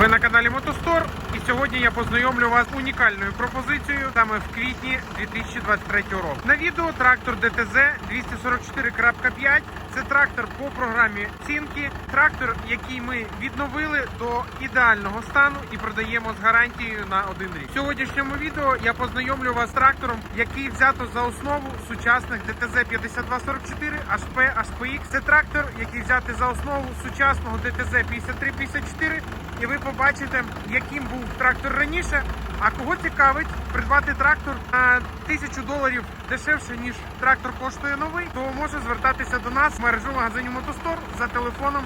Ви на каналі Мотостор, і сьогодні я познайомлю вас з унікальною пропозицією саме в квітні 2023 року. На відео трактор ДТЗ 244.5. Це трактор по програмі Цінки. Трактор, який ми відновили до ідеального стану і продаємо з гарантією на один рік. В сьогоднішньому відео я познайомлю вас з трактором, який взято за основу сучасних ДТЗ 5244 HP HPX. Це трактор, який взяти за основу сучасного ДТЗ 5354. І ви побачите, яким був трактор раніше. А кого цікавить придбати трактор на тисячу доларів дешевше ніж трактор коштує новий, то може звертатися до нас в мережу магазинів Мотостор за телефоном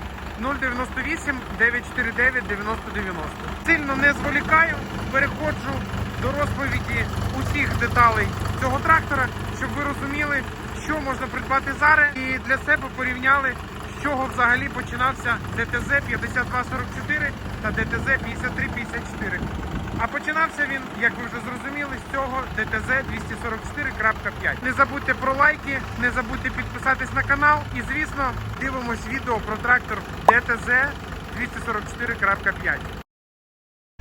098 949 9090. Сильно не зволікаю, переходжу до розповіді усіх деталей цього трактора, щоб ви розуміли, що можна придбати зараз, і для себе порівняли, чого взагалі починався ДТЗ 5244 та ДТЗ 5354. А починався він, як ви вже зрозуміли, з цього ДТЗ 244.5. Не забудьте про лайки, не забудьте підписатись на канал і, звісно, дивимось відео про трактор ДТЗ 244.5.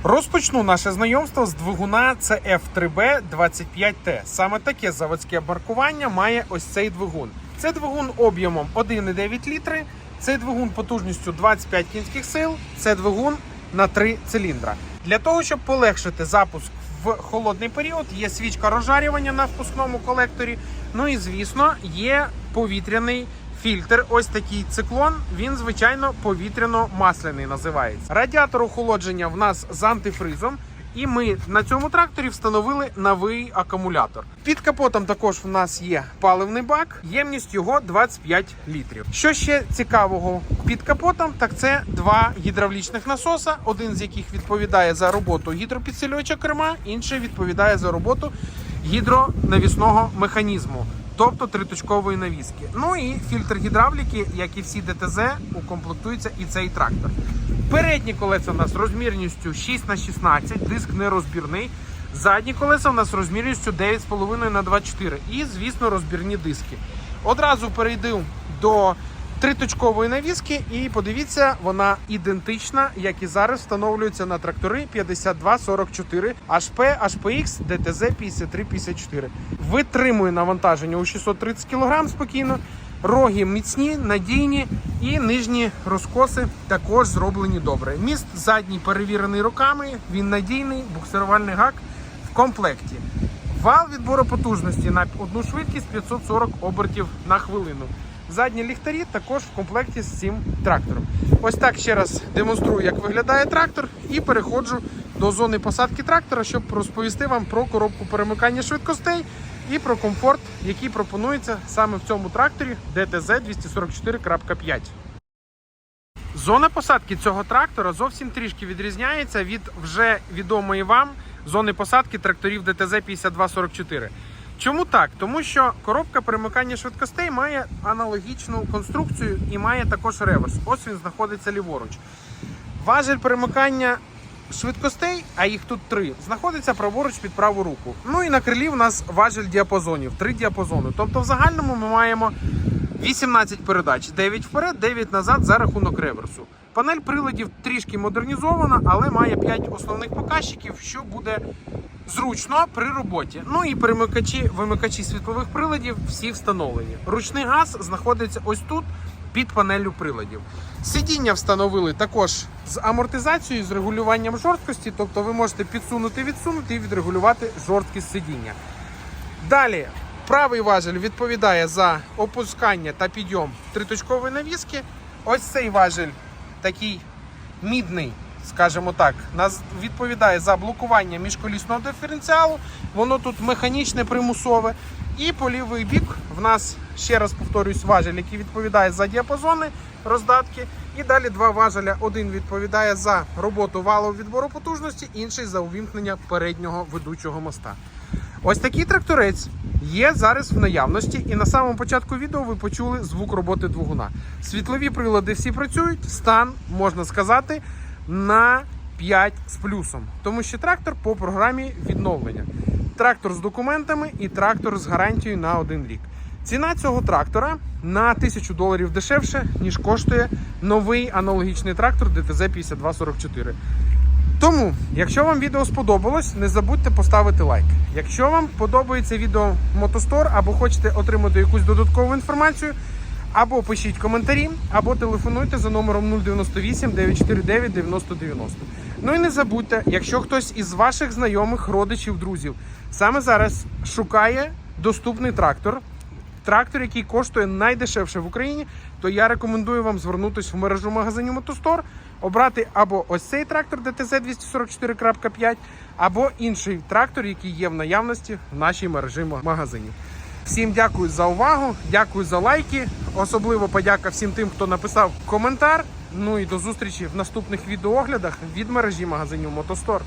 Розпочну наше знайомство з двигуна CF3B 25T. Саме таке заводське маркування має ось цей двигун. Це двигун об'ємом 1,9 літри. Цей двигун потужністю 25 кінських сил. Це двигун на 3 циліндра. Для того, щоб полегшити запуск в холодний період, є свічка розжарювання на впускному колекторі. Ну і звісно, є повітряний фільтр. Ось такий циклон. Він звичайно повітряно-масляний називається. Радіатор охолодження в нас з антифризом. І ми на цьому тракторі встановили новий акумулятор. Під капотом також в нас є паливний бак, ємність його 25 літрів. Що ще цікавого під капотом, так це два гідравлічних насоса, один з яких відповідає за роботу гідропідсилювача керма, інший відповідає за роботу гідронавісного механізму. Тобто триточкової навіски. Ну і фільтр гідравліки, як і всі ДТЗ, укомплектується і цей трактор. Передні колеса у нас розмірністю 6 на 16, диск нерозбірний. Задні колеса у нас розмірністю 9,5 на 24 і, звісно, розбірні диски. Одразу перейду до триточкової навіски і подивіться, вона ідентична, як і зараз встановлюється на трактори 5244 HP, HPX, DTZ 5354. Витримує навантаження у 630 кг спокійно. Роги міцні, надійні і нижні розкоси також зроблені добре. Міст задній перевірений роками, він надійний, буксирувальний гак в комплекті. Вал відбору потужності на одну швидкість 540 обертів на хвилину. Задні ліхтарі також в комплекті з цим трактором. Ось так ще раз демонструю, як виглядає трактор, і переходжу до зони посадки трактора, щоб розповісти вам про коробку перемикання швидкостей і про комфорт, який пропонується саме в цьому тракторі DTZ 244.5. Зона посадки цього трактора зовсім трішки відрізняється від вже відомої вам зони посадки тракторів ДТЗ 5244. Чому так? Тому що коробка перемикання швидкостей має аналогічну конструкцію і має також реверс. Ось він знаходиться ліворуч. Важель перемикання швидкостей, а їх тут три, знаходиться праворуч під праву руку. Ну і на крилі в нас важель діапазонів, три діапазони. Тобто, в загальному ми маємо 18 передач, 9 вперед, 9 назад за рахунок реверсу. Панель приладів трішки модернізована, але має 5 основних показчиків, що буде зручно при роботі. Ну і перемикачі, вимикачі світлових приладів всі встановлені. Ручний газ знаходиться ось тут. Під панелью приладів. Сидіння встановили також з амортизацією, з регулюванням жорсткості, тобто ви можете підсунути, відсунути і відрегулювати жорсткість сидіння. Далі, правий важель відповідає за опускання та підйом триточкової навіски. Ось цей важель такий мідний, скажімо так, нас відповідає за блокування міжколісного диференціалу. Воно тут механічне, примусове. І по лівий бік в нас, ще раз повторюсь, важель, який відповідає за діапазони роздатки. І далі два важеля. Один відповідає за роботу валу відбору потужності, інший за увімкнення переднього ведучого моста. Ось такий тракторець є зараз в наявності, і на самому початку відео ви почули звук роботи двигуна. Світлові прилади всі працюють, стан, можна сказати, на 5 з плюсом, тому що трактор по програмі відновлення. Трактор з документами і трактор з гарантією на один рік. Ціна цього трактора на 1000 доларів дешевше, ніж коштує новий аналогічний трактор DTZ 5244. Тому, якщо вам відео сподобалось, не забудьте поставити лайк. Якщо вам подобається відео Мотостор або хочете отримати якусь додаткову інформацію, або пишіть коментарі, або телефонуйте за номером 098 949 9090. Ну і не забудьте, якщо хтось із ваших знайомих, родичів, друзів саме зараз шукає доступний трактор, трактор, який коштує найдешевше в Україні, то я рекомендую вам звернутися в мережу магазинів Мотостор, обрати або ось цей трактор ДТЗ 244.5, або інший трактор, який є в наявності в нашій мережі магазинів. Всім дякую за увагу, дякую за лайки. Особливо подяка всім тим, хто написав коментар. Ну і до зустрічі в наступних відеооглядах від мережі магазинів Мотостор.